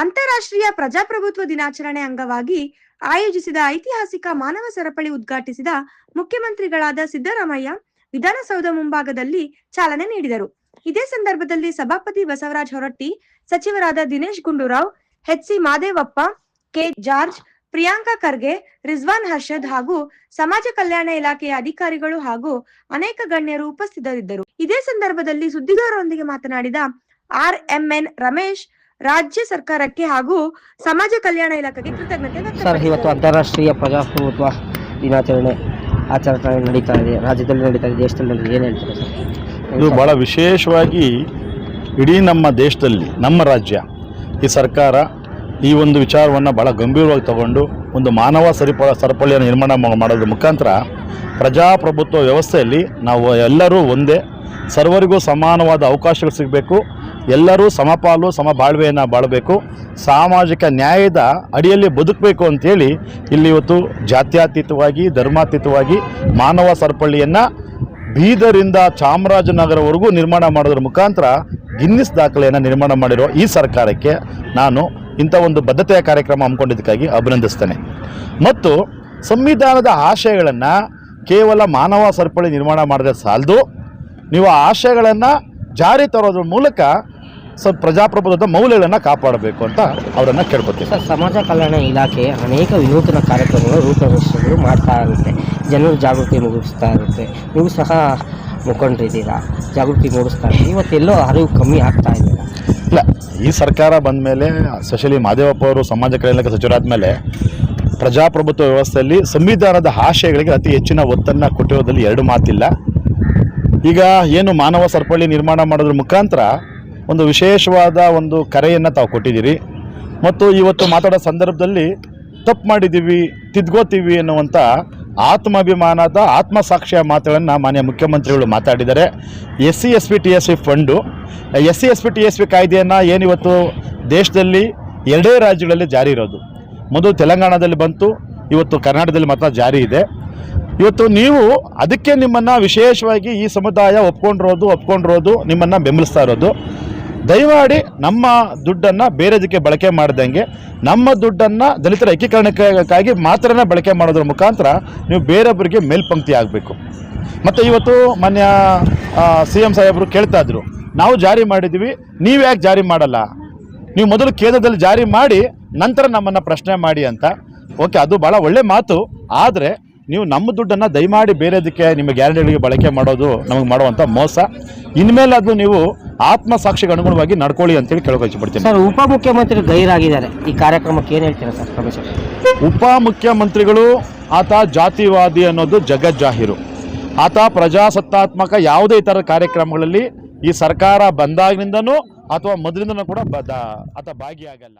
ಅಂತಾರಾಷ್ಟ್ರೀಯ ಪ್ರಜಾಪ್ರಭುತ್ವ ದಿನಾಚರಣೆ ಅಂಗವಾಗಿ ಆಯೋಜಿಸಿದ ಐತಿಹಾಸಿಕ ಮಾನವ ಸರಪಳಿ ಉದ್ಘಾಟಿಸಿದ ಮುಖ್ಯಮಂತ್ರಿಗಳಾದ ಸಿದ್ದರಾಮಯ್ಯ ವಿಧಾನಸೌಧ ಮುಂಭಾಗದಲ್ಲಿ ಚಾಲನೆ ನೀಡಿದರು. ಇದೇ ಸಂದರ್ಭದಲ್ಲಿ ಸಭಾಪತಿ ಬಸವರಾಜ್ ಹೊರಟ್ಟಿ, ಸಚಿವರಾದ Dinesh Gundurao HC Mahadevappa, K George, Priyanka Kharge, Rizwan Harshad ಹಾಗೂ ಸಮಾಜ ಕಲ್ಯಾಣ ಇಲಾಖೆಯ ಅಧಿಕಾರಿಗಳು ಹಾಗೂ ಅನೇಕ ಗಣ್ಯರು ಉಪಸ್ಥಿತರಿದ್ದರು. ಇದೇ ಸಂದರ್ಭದಲ್ಲಿ ಸುದ್ದಿಗಾರರೊಂದಿಗೆ ಮಾತನಾಡಿದ ಆರ್ ಎಂ ಎನ್ ರಮೇಶ್ ರಾಜ್ಯ ಸರ್ಕಾರಕ್ಕೆ ಹಾಗೂ ಸಮಾಜ ಕಲ್ಯಾಣ ಇಲಾಖೆಗೆ ಕೃತಜ್ಞತೆ ಸರ್ ಇವತ್ತು ಅಂತಾರಾಷ್ಟ್ರೀಯ ಪ್ರಜಾಪ್ರಭುತ್ವ ದಿನಾಚರಣೆ ಆಚರಣೆ ನಡೀತಾ ಇದೆ. ರಾಜ್ಯದಲ್ಲಿ ನಡೀತಾ ಇದೆ ದೇಶದಲ್ಲಿ ನಡೀತಾ ಏನು ಹೇಳ್ತಾರೆ ಸರ್? ಇದು ಭಾಳ ವಿಶೇಷವಾಗಿ ಇಡೀ ನಮ್ಮ ದೇಶದಲ್ಲಿ ನಮ್ಮ ರಾಜ್ಯ ಈ ಸರ್ಕಾರ ಈ ಒಂದು ವಿಚಾರವನ್ನು ಭಾಳ ಗಂಭೀರವಾಗಿ ತಗೊಂಡು ಒಂದು ಮಾನವ ಸರಿಪ ಸರಪಳಿಯನ್ನು ನಿರ್ಮಾಣ ಮಾಡೋದ್ರ ಮುಖಾಂತರ ಪ್ರಜಾಪ್ರಭುತ್ವ ವ್ಯವಸ್ಥೆಯಲ್ಲಿ ನಾವು ಎಲ್ಲರೂ ಒಂದೇ ಸರ್ವರಿಗೂ ಸಮಾನವಾದ ಅವಕಾಶಗಳು ಸಿಗಬೇಕು. ಎಲ್ಲರೂ ಸಮಪಾಲು ಸಮಬಾಳ್ವೆಯನ್ನು ಬಾಳಬೇಕು. ಸಾಮಾಜಿಕ ನ್ಯಾಯದ ಅಡಿಯಲ್ಲಿ ಬದುಕಬೇಕು ಅಂತೇಳಿ ಇಲ್ಲಿ ಇವತ್ತು ಜಾತ್ಯಾತೀತವಾಗಿ, ಧರ್ಮಾತೀತವಾಗಿ ಮಾನವ ಸರಪಳಿಯನ್ನು ಬೀದರಿಂದ ಚಾಮರಾಜನಗರವರೆಗೂ ನಿರ್ಮಾಣ ಮಾಡೋದ್ರ ಮುಖಾಂತರ ಗಿನ್ನಿಸ್ ದಾಖಲೆಯನ್ನು ನಿರ್ಮಾಣ ಮಾಡಿರೋ ಈ ಸರ್ಕಾರಕ್ಕೆ ನಾನು ಇಂಥ ಒಂದು ಬದ್ಧತೆಯ ಕಾರ್ಯಕ್ರಮ ಹಮ್ಮಿಕೊಂಡಿದ್ದಕ್ಕಾಗಿ ಅಭಿನಂದಿಸ್ತೇನೆ. ಮತ್ತು ಸಂವಿಧಾನದ ಆಶಯಗಳನ್ನು ಕೇವಲ ಮಾನವ ಸರಪಳಿ ನಿರ್ಮಾಣ ಮಾಡಿದ್ರೆ ಸಾಲದು. ನೀವು ಆಶಯಗಳನ್ನು ಜಾರಿ ತರೋದ್ರ ಮೂಲಕ ಸ ಪ್ರಜಾಪ್ರಭುತ್ವದ ಮೌಲ್ಯಗಳನ್ನು ಕಾಪಾಡಬೇಕು ಅಂತ ಅವರನ್ನು ಕೇಳ್ಕೊತೀವಿ ಸರ್ ಸಮಾಜ ಕಲ್ಯಾಣ ಇಲಾಖೆ ಅನೇಕ ವಿನೂತನ ಕಾರ್ಯಕ್ರಮಗಳು ರೂಪರೇಷೆಗಳು ಮಾಡ್ತಾ ಇರುತ್ತೆ. ಜನರು ಜಾಗೃತಿ ಮೂಡಿಸ್ತಾ ಇರುತ್ತೆ. ನೀವು ಸಹ ಮುಖಂಡರಿದ್ದೀರಾ? ಜಾಗೃತಿ ಮೂಡಿಸ್ತಾ ಇದ್ದೀರಿ? ಇವತ್ತೆಲ್ಲೋ ಅರಿವು ಕಮ್ಮಿ ಆಗ್ತಾ ಇದೆ. ಇಲ್ಲ ಈ ಸರ್ಕಾರ ಬಂದ ಮೇಲೆ ಸ್ಪೆಷಲಿ ಮಾದೇವಪ್ಪ ಅವರು ಸಮಾಜ ಕಲ್ಯಾಣ ಸಚಿವರಾದ ಮೇಲೆ ಪ್ರಜಾಪ್ರಭುತ್ವ ವ್ಯವಸ್ಥೆಯಲ್ಲಿ ಸಂವಿಧಾನದ ಆಶಯಗಳಿಗೆ ಅತಿ ಹೆಚ್ಚಿನ ಒತ್ತನ್ನು ಕೊಟ್ಟಿರೋದ್ರಲ್ಲಿ ಎರಡು ಮಾತಿಲ್ಲ. ಈಗ ಏನು ಮಾನವ ಸರಪಳಿ ನಿರ್ಮಾಣ ಮಾಡೋದ್ರ ಮುಖಾಂತರ ಒಂದು ವಿಶೇಷವಾದ ಒಂದು ಕರೆಯನ್ನು ತಾವು ಕೊಟ್ಟಿದ್ದೀರಿ. ಮತ್ತು ಇವತ್ತು ಮಾತಾಡೋ ಸಂದರ್ಭದಲ್ಲಿ ತಪ್ಪು ಮಾಡಿದ್ದೀವಿ ತಿದ್ಕೋತೀವಿ ಎನ್ನುವಂಥ ಆತ್ಮಾಭಿಮಾನದ, ಆತ್ಮಸಾಕ್ಷಿಯ ಮಾತುಗಳನ್ನು ಮಾನ್ಯ ಮುಖ್ಯಮಂತ್ರಿಗಳು ಮಾತಾಡಿದ್ದಾರೆ. S C S P, T S C fund. S C S P, T S P ಕಾಯ್ದೆಯನ್ನು ಏನಿವತ್ತು ದೇಶದಲ್ಲಿ ಎರಡೇ ರಾಜ್ಯಗಳಲ್ಲಿ ಜಾರಿ ಇರೋದು. ಮೊದಲು ತೆಲಂಗಾಣದಲ್ಲಿ ಬಂತು, ಇವತ್ತು ಕರ್ನಾಟಕದಲ್ಲಿ ಮಾತ್ರ ಜಾರಿ ಇದೆ. ಇವತ್ತು ನೀವು ಅದಕ್ಕೆ ನಿಮ್ಮನ್ನು ವಿಶೇಷವಾಗಿ ಈ ಸಮುದಾಯ ಒಪ್ಕೊಂಡಿರೋದು ಒಪ್ಕೊಂಡಿರೋದು ನಿಮ್ಮನ್ನು ಬೆಂಬಲಿಸ್ತಾ ಇರೋದು. ದಯಮಾಡಿ ನಮ್ಮ ದುಡ್ಡನ್ನು ಬೇರೆದಕ್ಕೆ ಬಳಕೆ ಮಾಡ್ದಂಗೆ ನಮ್ಮ ದುಡ್ಡನ್ನು ದಲಿತರ ಏಕೀಕರಣಕ್ಕಾಗಿ ಮಾತ್ರನೇ ಬಳಕೆ ಮಾಡೋದ್ರ ಮುಖಾಂತರ ನೀವು ಬೇರೊಬ್ಬರಿಗೆ ಮೇಲ್ಪಂಕ್ತಿ ಆಗಬೇಕು. ಮತ್ತು ಇವತ್ತು ಮಾನ್ಯ ಸಿ ಎಂ ಸಾಹೇಬರು ಕೇಳ್ತಾ ಇದ್ರು, ನಾವು ಜಾರಿ ಮಾಡಿದ್ವಿ ನೀವು ಯಾಕೆ ಜಾರಿ ಮಾಡಲ್ಲ? ನೀವು ಮೊದಲು ಕೇಂದ್ರದಲ್ಲಿ ಜಾರಿ ಮಾಡಿ, ನಂತರ ನಮ್ಮನ್ನು ಪ್ರಶ್ನೆ ಮಾಡಿ ಅಂತ. ಓಕೆ, ಅದು ಭಾಳ ಒಳ್ಳೆ ಮಾತು, ಆದರೆ ನೀವು ನಮ್ಮ ದುಡ್ಡನ್ನು ದಯಮಾಡಿ ಬೇರೆದಕ್ಕೆ ನಿಮ್ಮ ಗ್ಯಾರಂಟಿಗಳಿಗೆ ಬಳಕೆ ಮಾಡೋದು ನಮಗೆ ಮಾಡುವಂಥ ಮೋಸ. ಇನ್ಮೇಲೆ ಅದು ನೀವು ಆತ್ಮಸಾಕ್ಷಿಗೆ ಅನುಗುಣವಾಗಿ ನಡ್ಕೊಳ್ಳಿ ಅಂತೇಳಿ ಕೇಳೋಕೆ ಸರ್ ಉಪಮುಖ್ಯಮಂತ್ರಿ ಗೈರಾಗಿದ್ದಾರೆ. ಈ ಕಾರ್ಯಕ್ರಮಕ್ಕೆ ಏನು ಹೇಳ್ತೀರಾ ಸರ್ ಪ್ರಮೇಶ್ ಉಪಮುಖ್ಯಮಂತ್ರಿಗಳು ಉಪ ಮುಖ್ಯಮಂತ್ರಿಗಳು ಆತ ಜಾತಿವಾದಿ ಅನ್ನೋದು ಜಗಜ್ಜಾಹೀರು. ಆತ ಪ್ರಜಾಸತ್ತಾತ್ಮಕ ಯಾವುದೇ ಥರ ಕಾರ್ಯಕ್ರಮಗಳಲ್ಲಿ ಈ ಸರ್ಕಾರ ಬಂದಾಗಿನಿಂದನೂ ಅಥವಾ ಮೊದಲಿಂದನೂ ಕೂಡ ಬದ ಆತ ಭಾಗಿಯಾಗಲ್ಲ.